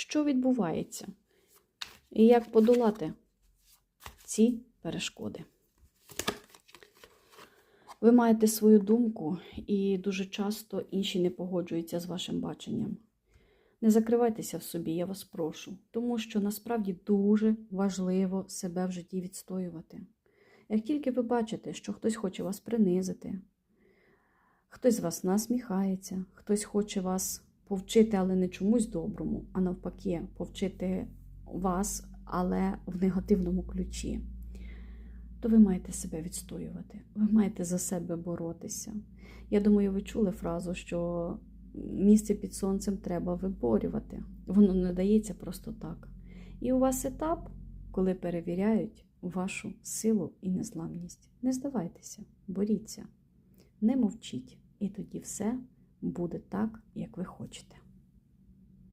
що відбувається і як подолати ці перешкоди. Ви маєте свою думку, і дуже часто інші не погоджуються з вашим баченням. Не закривайтеся в собі, я вас прошу, тому що насправді дуже важливо себе в житті відстоювати. Як тільки ви бачите, що хтось хоче вас принизити, хтось з вас насміхається, хтось хоче вас повчити, але не чомусь доброму, а навпаки, повчити вас, але в негативному ключі, то ви маєте себе відстоювати, ви маєте за себе боротися. Я думаю, ви чули фразу, що місце під сонцем треба виборювати. Воно не дається просто так. І у вас етап, коли перевіряють вашу силу і незламність. Не здавайтеся, боріться, не мовчіть, і тоді все буде так, як ви хочете.